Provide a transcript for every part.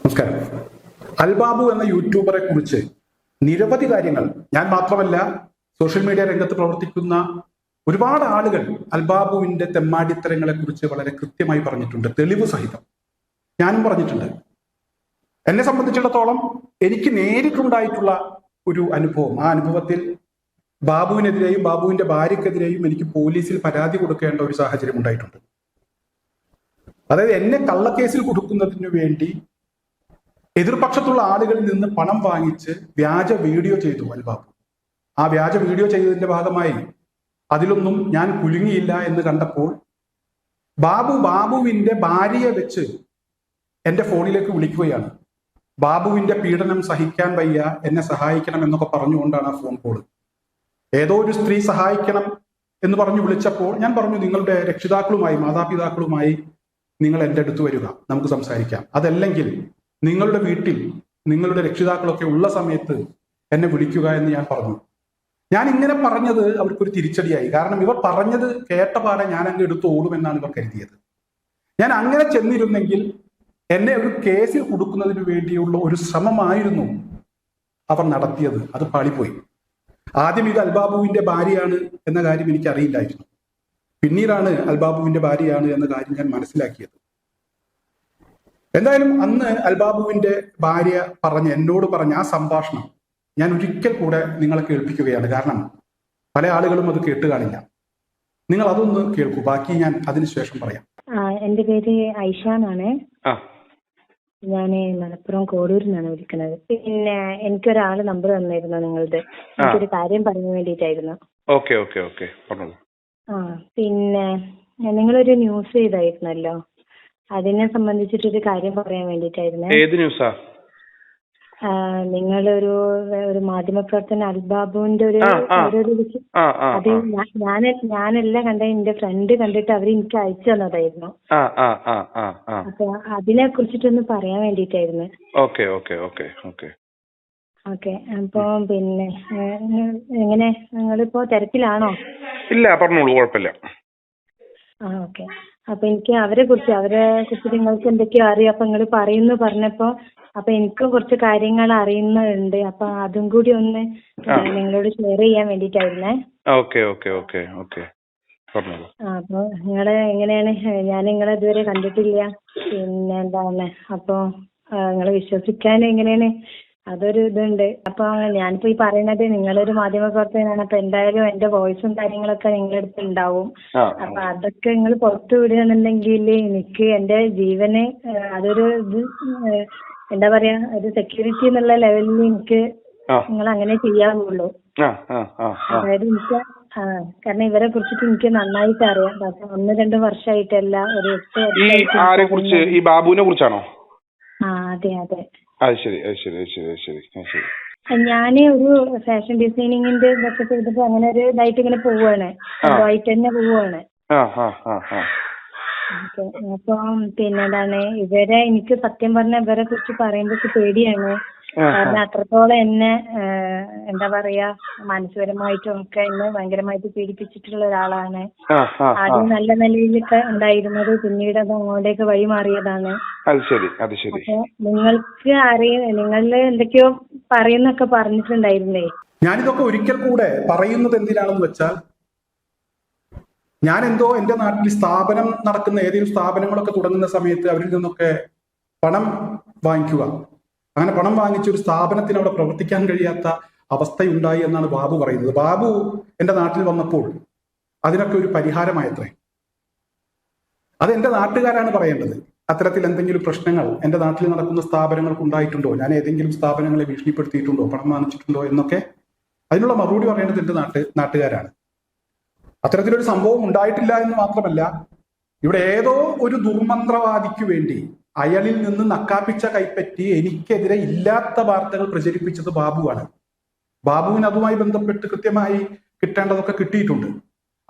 നമസ്കാരം. അൽബാബു എന്ന യൂട്യൂബറെ കുറിച്ച് നിരവധി കാര്യങ്ങൾ ഞാൻ മാത്രമല്ല സോഷ്യൽ മീഡിയ രംഗത്ത് പ്രവർത്തിക്കുന്ന ഒരുപാട് ആളുകൾ അൽബാബുവിന്റെ തെമ്മാടിത്തരങ്ങളെ കുറിച്ച് വളരെ കൃത്യമായി പറഞ്ഞിട്ടുണ്ട് തെളിവ് സഹിതം. ഞാനും പറഞ്ഞിട്ടുണ്ട്. എന്നെ സംബന്ധിച്ചിടത്തോളം എനിക്ക് നേരിട്ടുണ്ടായിട്ടുള്ള ഒരു അനുഭവം ആ അനുഭവത്തിൽ ബാബുവിനെതിരെയും ബാബുവിന്റെ ഭാര്യക്കെതിരെയും എനിക്ക് പോലീസിൽ പരാതി കൊടുക്കേണ്ട ഒരു സാഹചര്യം ഉണ്ടായിട്ടുണ്ട്. അതായത് എന്നെ കള്ളക്കേസിൽ കൊടുക്കുന്നതിന് വേണ്ടി എതിർപക്ഷത്തുള്ള ആളുകളിൽ നിന്ന് പണം വാങ്ങിച്ച് വ്യാജ വീഡിയോ ചെയ്തു അൽബാബു. ആ വ്യാജ വീഡിയോ ചെയ്തതിന്റെ ഭാഗമായി അതിലൊന്നും ഞാൻ കുലുങ്ങിയില്ല എന്ന് കണ്ടപ്പോൾ ബാബു ബാബുവിന്റെ ഭാര്യയെ വെച്ച് എന്റെ ഫോണിലേക്ക് വിളിക്കുകയാണ്. ബാബുവിന്റെ പീഡനം സഹിക്കാൻ വയ്യ എന്നെ സഹായിക്കണം എന്നൊക്കെ പറഞ്ഞുകൊണ്ടാണ് ആ ഫോൺ കോൾ ഏതോ ഒരു സ്ത്രീ സഹായിക്കണം എന്ന് പറഞ്ഞു വിളിച്ചപ്പോൾ ഞാൻ പറഞ്ഞു നിങ്ങളുടെ രക്ഷിതാക്കളുമായി മാതാപിതാക്കളുമായി നിങ്ങൾ എന്റെ അടുത്ത് വരിക നമുക്ക് സംസാരിക്കാം. അതല്ലെങ്കിൽ നിങ്ങളുടെ വീട്ടിൽ നിങ്ങളുടെ രക്ഷിതാക്കളൊക്കെ ഉള്ള സമയത്ത് എന്നെ വിളിക്കുക എന്ന് ഞാൻ പറഞ്ഞു. ഞാൻ ഇങ്ങനെ പറഞ്ഞത് അവർക്കൊരു തിരിച്ചടിയായി. കാരണം ഇവർ പറഞ്ഞത് കേട്ട പാടെ ഞാൻ അങ്ങ് എടുത്ത് ഓടുമെന്നാണ് ഇവർ കരുതിയത്. ഞാൻ അങ്ങനെ ചെന്നിരുന്നെങ്കിൽ എന്നെ ഒരു കേസിൽ കൊടുക്കുന്നതിന് വേണ്ടിയുള്ള ഒരു ശ്രമമായിരുന്നു അവർ നടത്തിയത്. അത് പാളിപ്പോയി. ആദ്യം ഇത് അൽബാബുവിന്റെ ഭാര്യയാണ് എന്ന കാര്യം എനിക്ക് അറിയില്ലായിരുന്നു പിന്നീടാണ് അൽബാബുവിന്റെ ഭാര്യയാണ് എന്ന കാര്യം ഞാൻ മനസ്സിലാക്കിയത്. എന്തായാലും അന്ന് അൽബാബുവിന്റെ ഭാര്യ പറഞ്ഞ എന്നോട് പറഞ്ഞ ആ സംഭാഷണം ഞാൻ ഒരിക്കൽ കൂടെ നിങ്ങളെ കേൾപ്പിക്കുകയാണ്. കാരണം പല ആളുകളും അത് കേട്ട് കാണില്ല. നിങ്ങൾ അതൊന്ന് കേൾക്കൂ. ബാക്കി ഞാൻ അതിനുശേഷം പറയാം. ആ എന്റെ പേര് ഐഷ എന്നാണ് ആ. ഞാൻ മലപ്പുറം കോടൂരിൽ നിന്നാണ് വിളിക്കുന്നത്. പിന്നെ എനിക്കൊരാൾ നമ്പർ തന്നിരുന്നു നിങ്ങളുടെ. എനിക്കൊരു കാര്യം പറഞ്ഞു വേണ്ടിയിട്ടായിരുന്നു. Okay okay okay. പറഞ്ഞോളൂ. ആ പിന്നെ നിങ്ങളൊരു ന്യൂസ് ചെയ്തായിരുന്നല്ലോ? അതിനെ സംബന്ധിച്ചിട്ടൊരു കാര്യം പറയാൻ വേണ്ടിയിട്ടായിരുന്നേ. ഏത് ന്യൂസാ? നിങ്ങളൊരു ഒരു മാധ്യമപ്രവർത്തന അൽബാബുവിന്റെ ഒരു. ഒരു അത് ഞാൻ ഞാനല്ല കണ്ട എന്റെ ഫ്രണ്ട് കണ്ടിട്ട് അവർ എനിക്ക് അയച്ചു തന്നതായിരുന്നു. അപ്പൊ അതിനെ കുറിച്ചിട്ടൊന്ന് പറയാൻ വേണ്ടിയിട്ടായിരുന്നു. Okay okay okay okay. Okay അപ്പൊ പിന്നെ എങ്ങനെ? നിങ്ങളിപ്പോ തിരക്കിലാണോ? ഇല്ല പറഞ്ഞോളൂ കുഴപ്പമില്ല. ആ ഓക്കെ. അപ്പൊ എനിക്ക് അവരെ കുറിച്ച് അവരെ കുറിച്ച് നിങ്ങൾക്ക് എന്തൊക്കെയോ അറിയാം. അപ്പൊ നിങ്ങൾ പറയുന്നു പറഞ്ഞപ്പോ അപ്പൊ എനിക്കും കുറച്ച് കാര്യങ്ങൾ അറിയുന്നുണ്ട്. അപ്പൊ അതും കൂടി ഒന്ന് നിങ്ങളോട് ഷെയർ ചെയ്യാൻ വേണ്ടിയിട്ടായിരുന്നേ. Okay okay okay okay. പറഞ്ഞോളൂ. അപ്പൊ നിങ്ങൾ എങ്ങനെയാണ്? ഞാൻ നിങ്ങളെ ഇതുവരെ കണ്ടിട്ടില്ല. പിന്നെ എന്താണ്? അപ്പൊ നിങ്ങളെ വിശ്വസിക്കാൻ എങ്ങനെയാണ്? അതൊരു ഇതുണ്ട്. അപ്പൊ ഞാനിപ്പോ ഈ പറയുന്നത് നിങ്ങളൊരു മാധ്യമ പ്രവർത്തകനാണ് അപ്പൊ എന്തായാലും എന്റെ വോയിസും കാര്യങ്ങളൊക്കെ നിങ്ങളുടെ അടുത്ത് ഉണ്ടാവും അപ്പൊ അതൊക്കെ നിങ്ങൾ പുറത്തു വിടുകയാണെന്നുണ്ടെങ്കിൽ എനിക്ക് എന്റെ ജീവന് അതൊരു ഇത് എന്താ പറയാ ഒരു സെക്യൂരിറ്റി എന്നുള്ള ലെവലിൽ എനിക്ക് നിങ്ങൾ അങ്ങനെ ചെയ്യാവുള്ളൂ അതായത് എനിക്ക് ആ കാരണം ഇവരെ കുറിച്ചിട്ട് എനിക്ക് നന്നായിട്ട് അറിയാം. പക്ഷെ ഒന്ന് രണ്ട് വർഷമായിട്ടല്ല ഒരു എട്ട് ഈ വർഷമായിട്ട് ആരെ കുറിച്ച് ഈ ബാബുവിനെ കുറിച്ചാണോ? ആ അതെ അതെ. അത് ശരി അത് ശരി അത് ശരി അത് ശരി അത് ശരി. ഞാൻ ഒരു ഫാഷൻ ഡിസൈനിങ്ങിന്റെ ഇതൊക്കെ ചെയ്തിട്ട് അങ്ങനെ ഒരു ഇതായിട്ട് ഇങ്ങനെ പോവാണ്. സ്വന്തമായിട്ട് തന്നെ പോവാണ്. ആ ആ ആ ആ. അപ്പം പിന്നെ എന്താണ്? ഇവരെ എനിക്ക് സത്യം പറഞ്ഞ ഇവരെ കുറിച്ച് പറയുമ്പോ പേടിയാണ്. കാരണം അത്രത്തോളം എന്നെ ഏഹ്, എന്താ പറയാ മാനസികപരമായിട്ടും ഒക്കെ എന്നെ ഭയങ്കരമായിട്ട് പീഡിപ്പിച്ചിട്ടുള്ള ഒരാളാണ്. ആദ്യം നല്ല നിലയിലൊക്കെ ഉണ്ടായിരുന്നത് പിന്നീട് അത് അങ്ങോട്ടേക്ക് വഴി മാറിയതാണ്. അത് ശരി അത് ശരി. അപ്പൊ നിങ്ങൾക്ക് അറിയ നിങ്ങളിൽ എന്തൊക്കെയോ പറയുന്നൊക്കെ പറഞ്ഞിട്ടുണ്ടായിരുന്നേ. ഞാനിതൊക്കെ ഒരിക്കൽ കൂടെ പറയുന്നത് എന്തിനാണെന്ന് വെച്ചാൽ ഞാൻ എന്തോ എന്റെ നാട്ടിൽ സ്ഥാപനം നടക്കുന്ന ഏതെങ്കിലും സ്ഥാപനങ്ങളൊക്കെ തുടങ്ങുന്ന സമയത്ത് അവരിൽ നിന്നൊക്കെ പണം വാങ്ങിക്കുക. അങ്ങനെ പണം വാങ്ങിച്ച ഒരു സ്ഥാപനത്തിന് അവിടെ പ്രവർത്തിക്കാൻ കഴിയാത്ത അവസ്ഥയുണ്ടായി എന്നാണ് ബാബു പറയുന്നത്. ബാബു എന്റെ നാട്ടിൽ വന്നപ്പോൾ അതിനൊക്കെ ഒരു പരിഹാരമായത്രേ. അത് എന്റെ നാട്ടുകാരാണ് പറയേണ്ടത്. അത്തരത്തിൽ എന്തെങ്കിലും പ്രശ്നങ്ങൾ എന്റെ നാട്ടിൽ നടക്കുന്ന സ്ഥാപനങ്ങൾക്ക് ഉണ്ടായിട്ടുണ്ടോ? ഞാൻ ഏതെങ്കിലും സ്ഥാപനങ്ങളെ ഭീഷണിപ്പെടുത്തിയിട്ടുണ്ടോ? പണം വാങ്ങിച്ചിട്ടുണ്ടോ എന്നൊക്കെ അതിനുള്ള മറുപടി പറയേണ്ടത് എന്റെ നാട്ട് നാട്ടുകാരാണ്. അത്തരത്തിലൊരു സംഭവം ഉണ്ടായിട്ടില്ല എന്ന് മാത്രമല്ല ഇവിടെ ഏതോ ഒരു ദുർമന്ത്രവാദിക്ക് വേണ്ടി അയാളിൽ നിന്ന് നക്കാപ്പിച്ച കൈപ്പറ്റി എനിക്കെതിരെ ഇല്ലാത്ത വാർത്തകൾ പ്രചരിപ്പിച്ചത് ബാബുവാണ്. ബാബുവിന് അതുമായി ബന്ധപ്പെട്ട് കൃത്യമായി കിട്ടേണ്ടതൊക്കെ കിട്ടിയിട്ടുണ്ട്.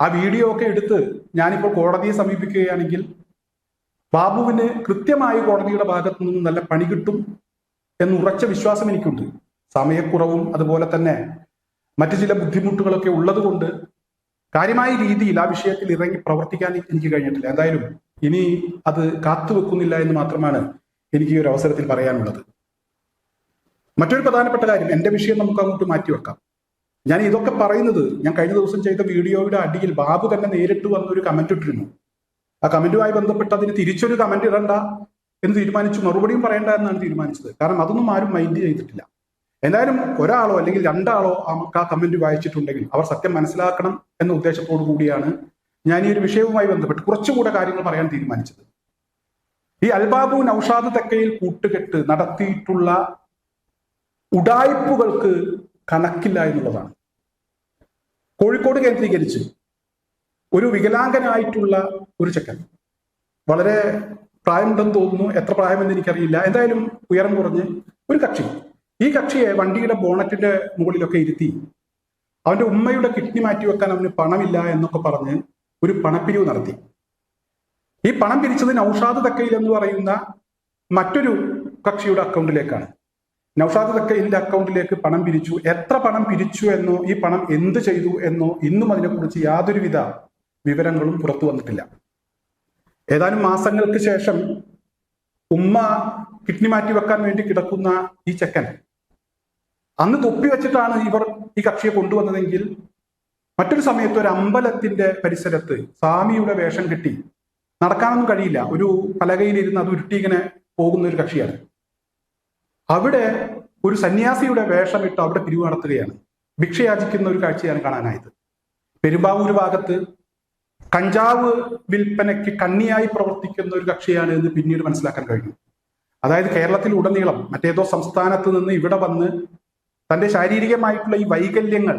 ആ വീഡിയോ ഒക്കെ എടുത്ത് ഞാനിപ്പോൾ കോടതിയെ സമീപിക്കുകയാണെങ്കിൽ ബാബുവിന് കൃത്യമായി കോടതിയുടെ ഭാഗത്തു നിന്നും നല്ല പണി കിട്ടും എന്ന് ഉറച്ച വിശ്വാസം എനിക്കുണ്ട്. സമയക്കുറവും അതുപോലെ തന്നെ മറ്റു ചില ബുദ്ധിമുട്ടുകളൊക്കെ ഉള്ളതുകൊണ്ട് കാര്യമായ രീതിയിൽ ആ വിഷയത്തിൽ ഇറങ്ങി പ്രവർത്തിക്കാൻ എനിക്ക് കഴിഞ്ഞിട്ടില്ല. എന്തായാലും ഇനി അത് കാത്തുവെക്കുന്നില്ല എന്ന് മാത്രമാണ് എനിക്ക് ഈ ഒരു അവസരത്തിൽ പറയാനുള്ളത്. മറ്റൊരു പ്രധാനപ്പെട്ട കാര്യം എന്റെ വിഷയം നമുക്ക് അങ്ങോട്ട് മാറ്റിവെക്കാം ഞാൻ ഇതൊക്കെ പറയുന്നത് ഞാൻ കഴിഞ്ഞ ദിവസം ചെയ്ത വീഡിയോയുടെ അടിയിൽ ബാബു തന്നെ നേരിട്ട് വന്നൊരു കമന്റ് ഇട്ടിരുന്നു. ആ കമന്റുമായി ബന്ധപ്പെട്ട് അതിന് തിരിച്ചൊരു കമന്റ് ഇടണ്ട എന്ന് തീരുമാനിച്ചു. മറുപടിയും പറയണ്ട എന്നാണ് തീരുമാനിച്ചത്. കാരണം അതൊന്നും ആരും മൈൻഡ് ചെയ്തിട്ടില്ല. എന്തായാലും ഒരാളോ അല്ലെങ്കിൽ രണ്ടാളോ ആ കമന്റ് വായിച്ചിട്ടുണ്ടെങ്കിൽ അവർ സത്യം മനസ്സിലാക്കണം എന്ന ഉദ്ദേശത്തോടു കൂടിയാണ് ഞാൻ ഈ ഒരു വിഷയവുമായി ബന്ധപ്പെട്ട് കുറച്ചുകൂടെ കാര്യങ്ങൾ പറയാൻ തീരുമാനിച്ചത്. ഈ അൽബാബു നൌഷാദ് തെക്കയിൽ കൂട്ടുകെട്ട് നടത്തിയിട്ടുള്ള ഉടായ്പുകൾക്ക് കണക്കില്ല എന്നുള്ളതാണ്. കോഴിക്കോട് കേന്ദ്രീകരിച്ച് ഒരു വികലാംഗനായിട്ടുള്ള ഒരു ചെക്കൻ. വളരെ പ്രായമുണ്ടെന്ന് തോന്നുന്നു. എത്ര പ്രായമെന്ന് എനിക്കറിയില്ല. എന്തായാലും ഉയരം കുറഞ്ഞ് ഒരു കക്ഷി. ഈ കക്ഷിയെ വണ്ടിയുടെ ബോണറ്റിന്റെ മുകളിലൊക്കെ ഇരുത്തി അവന്റെ ഉമ്മയുടെ കിഡ്നി മാറ്റി വെക്കാൻ അവന് പണമില്ല എന്നൊക്കെ പറഞ്ഞ് ഒരു പണപ്പിരിവ് നടത്തി. ഈ പണം പിരിച്ചത് നൌഷാദ് തക്കയിൽ എന്ന് പറയുന്ന മറ്റൊരു കക്ഷിയുടെ അക്കൗണ്ടിലേക്കാണ്. നൌഷാദ് തക്കയിലിന്റെ അക്കൗണ്ടിലേക്ക് പണം പിരിച്ചു. എത്ര പണം പിരിച്ചു എന്നോ ഈ പണം എന്ത് ചെയ്തു എന്നോ ഇന്നും അതിനെക്കുറിച്ച് യാതൊരുവിധ വിവരങ്ങളും പുറത്തു വന്നിട്ടില്ല. ഏതാനും മാസങ്ങൾക്ക് ശേഷം ഉമ്മ കിഡ്നി മാറ്റി വെക്കാൻ വേണ്ടി കിടക്കുന്ന ഈ ചെക്കൻ അന്ന് തൊപ്പി വെച്ചിട്ടാണ് ഇവർ ഈ കക്ഷിയെ കൊണ്ടുവന്നതെങ്കിൽ മറ്റൊരു സമയത്ത് ഒരു അമ്പലത്തിന്റെ പരിസരത്ത് സ്വാമിയുടെ വേഷം കെട്ടി നടക്കാനൊന്നും കഴിയില്ല. ഒരു പലകയിലിരുന്ന് അത് ഉരുട്ടി ഇങ്ങനെ പോകുന്ന ഒരു കക്ഷിയാണ്. അവിടെ ഒരു സന്യാസിയുടെ വേഷമിട്ട് അവിടെ പിരിവ് നടത്തുകയാണ്. ഭിക്ഷയാചിക്കുന്ന ഒരു കാഴ്ചയാണ് കാണാനായത്. പെരുമ്പാവൂർ ഭാഗത്ത് കഞ്ചാവ് വിൽപ്പനയ്ക്ക് കണ്ണിയായി പ്രവർത്തിക്കുന്ന ഒരു കക്ഷിയാണ് എന്ന് പിന്നീട് മനസ്സിലാക്കാൻ കഴിഞ്ഞു. അതായത് കേരളത്തിൽ ഉടനീളം മറ്റേതോ സംസ്ഥാനത്ത് നിന്ന് ഇവിടെ വന്ന് തന്റെ ശാരീരികമായിട്ടുള്ള ഈ വൈകല്യങ്ങൾ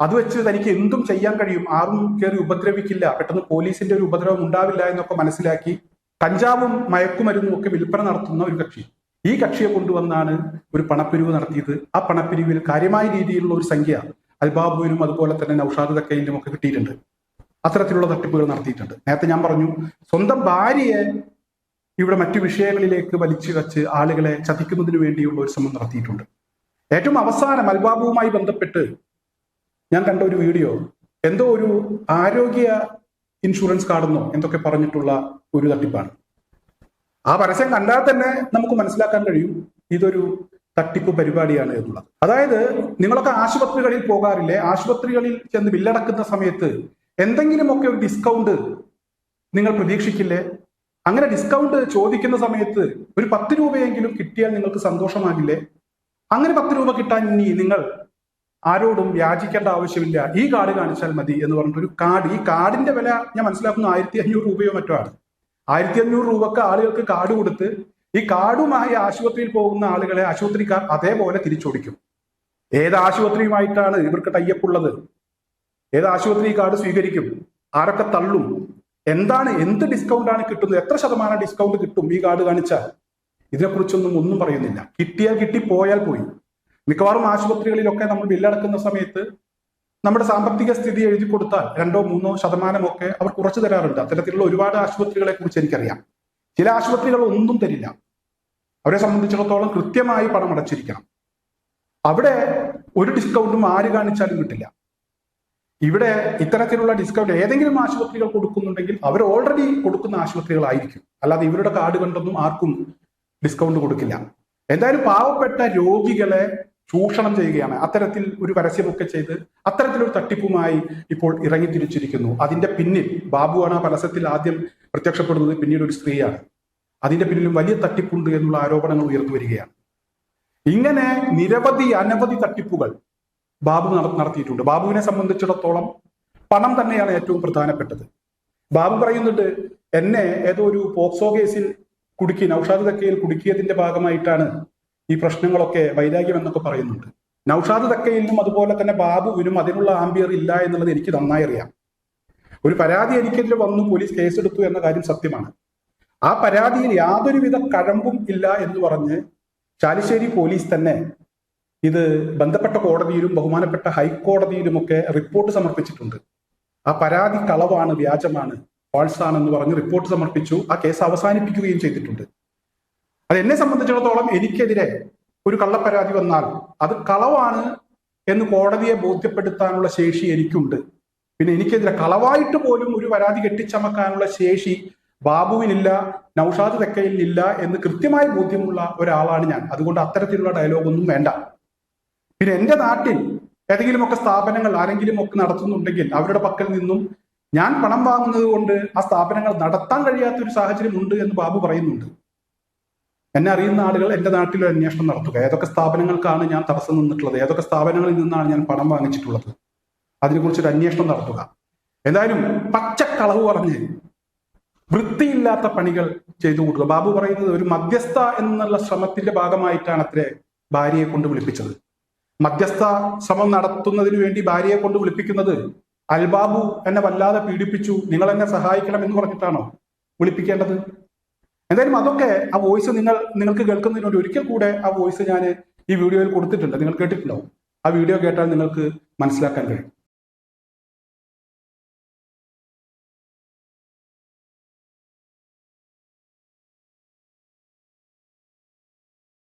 അത് വെച്ച് തനിക്ക് എന്തും ചെയ്യാൻ കഴിയും ആരും കയറി ഉപദ്രവിക്കില്ല പെട്ടെന്ന് പോലീസിന്റെ ഒരു ഉപദ്രവം ഉണ്ടാവില്ല എന്നൊക്കെ മനസ്സിലാക്കി കഞ്ചാവും മയക്കുമരുന്നും ഒക്കെ വിൽപ്പന നടത്തുന്ന ഒരു കക്ഷി. ഈ കക്ഷിയെ കൊണ്ടുവന്നാണ് ഒരു പണപ്പിരിവ് നടത്തിയത്. ആ പണപ്പിരിവിൽ കാര്യമായ രീതിയിലുള്ള ഒരു സംഖ്യ അൽബാബുവിനും അതുപോലെ തന്നെ നൌഷാദ് തക്കയിലും ഒക്കെ കിട്ടിയിട്ടുണ്ട്. അത്തരത്തിലുള്ള തട്ടിപ്പുകൾ നടത്തിയിട്ടുണ്ട്. നേരത്തെ ഞാൻ പറഞ്ഞു സ്വന്തം ഭാര്യയെ ഇവിടെ മറ്റു വിഷയങ്ങളിലേക്ക് വലിച്ചു വെച്ച് ആളുകളെ ചതിക്കുന്നതിന് വേണ്ടിയുള്ള ഒരു ശ്രമം നടത്തിയിട്ടുണ്ട്. ഏറ്റവും അവസാനം അൽബാബുവുമായി ബന്ധപ്പെട്ട് ഞാൻ കണ്ട ഒരു വീഡിയോ എന്തോ ഒരു ആരോഗ്യ ഇൻഷുറൻസ് കാർഡെന്നോ എന്തൊക്കെ പറഞ്ഞിട്ടുള്ള ഒരു തട്ടിപ്പാണ്. ആ പരസ്യം കണ്ടാൽ തന്നെ നമുക്ക് മനസ്സിലാക്കാൻ കഴിയും ഇതൊരു തട്ടിപ്പ് പരിപാടിയാണ് എന്നുള്ളത്. അതായത് നിങ്ങളൊക്കെ ആശുപത്രികളിൽ പോകാറില്ലേ? ആശുപത്രികളിൽ ചെന്ന് ബില്ലടക്കുന്ന സമയത്ത് എന്തെങ്കിലുമൊക്കെ ഒരു ഡിസ്കൗണ്ട് നിങ്ങൾ പ്രതീക്ഷിക്കില്ലേ? അങ്ങനെ ഡിസ്കൗണ്ട് ചോദിക്കുന്ന സമയത്ത് ഒരു പത്ത് രൂപയെങ്കിലും കിട്ടിയാൽ നിങ്ങൾക്ക് സന്തോഷമാകില്ലേ? അങ്ങനെ പത്ത് രൂപ കിട്ടാൻ ഇനി നിങ്ങൾ ആരോടും യാചിക്കേണ്ട ആവശ്യമില്ല. ഈ കാർഡ് കാണിച്ചാൽ മതി എന്ന് പറഞ്ഞിട്ട് ഒരു കാർഡ്. ഈ കാർഡിന്റെ വില ഞാൻ മനസ്സിലാക്കുന്നു ആയിരത്തി അഞ്ഞൂറ് രൂപയോ മറ്റോ ആണ്. ആയിരത്തി അഞ്ഞൂറ് രൂപക്ക് ആളുകൾക്ക് കാർഡ് കൊടുത്ത് ഈ കാർഡുമായി ആശുപത്രിയിൽ പോകുന്ന ആളുകളെ ആശുപത്രിക്കാർ അതേപോലെ തിരിച്ചോടിക്കും. ഏത് ആശുപത്രിയുമായിട്ടാണ് ഇവർക്ക് ടൈപ്പുള്ളത് ഏത് ആശുപത്രി കാർഡ് സ്വീകരിക്കും? ആരൊക്കെ തള്ളും? എന്താണ് എന്ത് ഡിസ്കൗണ്ട് ആണ് കിട്ടുന്നത്? എത്ര ശതമാനം ഡിസ്കൗണ്ട് കിട്ടും ഈ കാർഡ് കാണിച്ചാൽ? ഇതിനെക്കുറിച്ചൊന്നും ഒന്നും പറയുന്നില്ല. കിട്ടിയാൽ കിട്ടി പോയാൽ പോയി. മിക്കവാറും ആശുപത്രികളിലൊക്കെ നമ്മൾ ബില്ലടക്കുന്ന സമയത്ത് നമ്മുടെ സാമ്പത്തിക സ്ഥിതി എഴുതി കൊടുത്താൽ രണ്ടോ മൂന്നോ ശതമാനമൊക്കെ അവർ കുറച്ചു തരാറുണ്ട്. അത്തരത്തിലുള്ള ഒരുപാട് ആശുപത്രികളെ കുറിച്ച് എനിക്കറിയാം. ചില ആശുപത്രികൾ ഒന്നും തരില്ല. അവരെ സംബന്ധിച്ചിടത്തോളം കൃത്യമായി പണം അടച്ചിരിക്കണം. അവിടെ ഒരു ഡിസ്കൗണ്ടും ആര് കാണിച്ചാലും കിട്ടില്ല. ഇവിടെ ഇത്തരത്തിലുള്ള ഡിസ്കൗണ്ട് ഏതെങ്കിലും ആശുപത്രികൾ കൊടുക്കുന്നുണ്ടെങ്കിൽ അവർ ഓൾറെഡി കൊടുക്കുന്ന ആശുപത്രികളായിരിക്കും. അല്ലാതെ ഇവരുടെ കാർഡ് കണ്ടൊന്നും ആർക്കും ഡിസ്കൗണ്ട് കൊടുക്കില്ല. എന്തായാലും പാവപ്പെട്ട രോഗികളെ ചൂഷണം ചെയ്യുകയാണ്. അത്തരത്തിൽ ഒരു പരസ്യമൊക്കെ ചെയ്ത് അത്തരത്തിലൊരു തട്ടിപ്പുമായി ഇപ്പോൾ ഇറങ്ങി ഇറങ്ങിത്തിരിച്ചിരിക്കുന്നു അതിന്റെ പിന്നിൽ ബാബുവാണ് ആ പരസ്യത്തിൽ ആദ്യം പ്രത്യക്ഷപ്പെടുന്നത്. പിന്നീട് ഒരു സ്ത്രീയാണ്. അതിന്റെ പിന്നിലും വലിയ തട്ടിപ്പുണ്ട് എന്നുള്ള ആരോപണങ്ങൾ ഉയർന്നു വരികയാണ്. ഇങ്ങനെ നിരവധി അനവധി തട്ടിപ്പുകൾ ബാബു നടത്തിയിട്ടുണ്ട്. ബാബുവിനെ സംബന്ധിച്ചിടത്തോളം പണം തന്നെയാണ് ഏറ്റവും പ്രധാനപ്പെട്ടത്. ബാബു പറയുന്നുണ്ട് എന്നെ ഏതോ ഒരു പോക്സോ കേസിൽ കുടുക്കി നൌഷാദ് തക്കയിൽ കുടുക്കിയതിന്റെ ഭാഗമായിട്ടാണ് ഈ പ്രശ്നങ്ങളൊക്കെ വൈരാഗ്യം എന്നൊക്കെ പറയുന്നുണ്ട്. നൌഷാദ് തക്കയിലും അതുപോലെ തന്നെ ബാബുവിനും അതിനുള്ള ആംബിയർ ഇല്ല എന്നുള്ളത് എനിക്ക് നന്നായി അറിയാം. ഒരു പരാതി എനിക്കെതിരെ വന്നു പോലീസ് കേസെടുത്തു എന്ന കാര്യം സത്യമാണ്. ആ പരാതിയിൽ യാതൊരുവിധ കഴമ്പും ഇല്ല എന്ന് പറഞ്ഞ് ചാലിശ്ശേരി പോലീസ് തന്നെ ഇത് ബന്ധപ്പെട്ട കോടതിയിലും ബഹുമാനപ്പെട്ട ഹൈക്കോടതിയിലുമൊക്കെ റിപ്പോർട്ട് സമർപ്പിച്ചിട്ടുണ്ട്. ആ പരാതി കളവാണ് വ്യാജമാണ്. ഫാൾസ് ആണെന്ന് പറഞ്ഞ് റിപ്പോർട്ട് സമർപ്പിച്ചു ആ കേസ് അവസാനിപ്പിക്കുകയും ചെയ്തിട്ടുണ്ട്. അത് എന്നെ സംബന്ധിച്ചിടത്തോളം എനിക്കെതിരെ ഒരു കള്ളപ്പരാതി വന്നാൽ അത് കളവാണ് എന്ന് കോടതിയെ ബോധ്യപ്പെടുത്താനുള്ള ശേഷി എനിക്കുണ്ട്. പിന്നെ എനിക്കെതിരെ കളവായിട്ട് പോലും ഒരു പരാതി കെട്ടിച്ചമക്കാനുള്ള ശേഷി ബാബുവിനില്ല നൌഷാദ് തെക്കയിലില്ല എന്ന് കൃത്യമായി ബോധ്യമുള്ള ഒരാളാണ് ഞാൻ. അതുകൊണ്ട് അത്തരത്തിലുള്ള ഡയലോഗൊന്നും വേണ്ട. പിന്നെ എന്റെ നാട്ടിൽ ഏതെങ്കിലുമൊക്കെ സ്ഥാപനങ്ങൾ ആരെങ്കിലും ഒക്കെ നടത്തുന്നുണ്ടെങ്കിൽ അവരുടെ പക്കൽ നിന്നും ഞാൻ പണം വാങ്ങുന്നത് കൊണ്ട് ആ സ്ഥാപനങ്ങൾ നടത്താൻ കഴിയാത്ത ഒരു സാഹചര്യം ഉണ്ട് എന്ന് ബാബു പറയുന്നുണ്ട്. എന്നെ അറിയുന്ന ആളുകൾ എന്റെ നാട്ടിൽ അന്വേഷണം നടത്തുക. ഏതൊക്കെ സ്ഥാപനങ്ങൾക്കാണ് ഞാൻ തടസ്സം നിന്നിട്ടുള്ളത്? ഏതൊക്കെ സ്ഥാപനങ്ങളിൽ നിന്നാണ് ഞാൻ പണം വാങ്ങിച്ചിട്ടുള്ളത്? അതിനെക്കുറിച്ചൊരു അന്വേഷണം നടത്തുക. എന്തായാലും പച്ചക്കളവ് പറഞ്ഞ് വൃത്തിയില്ലാത്ത പണികൾ ചെയ്തു കൊടുക്കുക. ബാബു പറയുന്നത് ഒരു മധ്യസ്ഥ എന്നുള്ള ശ്രമത്തിന്റെ ഭാഗമായിട്ടാണ് അത്രേ ഭാര്യയെ കൊണ്ട് വിളിപ്പിച്ചത്. മധ്യസ്ഥ ശ്രമം നടത്തുന്നതിന് വേണ്ടി ഭാര്യയെ കൊണ്ട് വിളിപ്പിക്കുന്നത് അൽബാബു എന്നെ വല്ലാതെ പീഡിപ്പിച്ചു. നിങ്ങൾ എന്നെ സഹായിക്കണം എന്ന് പറഞ്ഞിട്ടാണോ വിളിപ്പിക്കേണ്ടത്? എന്തായാലും അതൊക്കെ ആ വോയിസ് നിങ്ങൾ നിങ്ങൾക്ക് കേൾക്കുന്നതിന് വേണ്ടി ഒരിക്കൽ കൂടെ ആ വോയിസ് ഞാൻ ഈ വീഡിയോയിൽ കൊടുത്തിട്ടുണ്ട്. നിങ്ങൾ കേട്ടിട്ടുണ്ടാവും. ആ വീഡിയോ കേട്ടാൽ നിങ്ങൾക്ക് മനസ്സിലാക്കാൻ കഴിയും.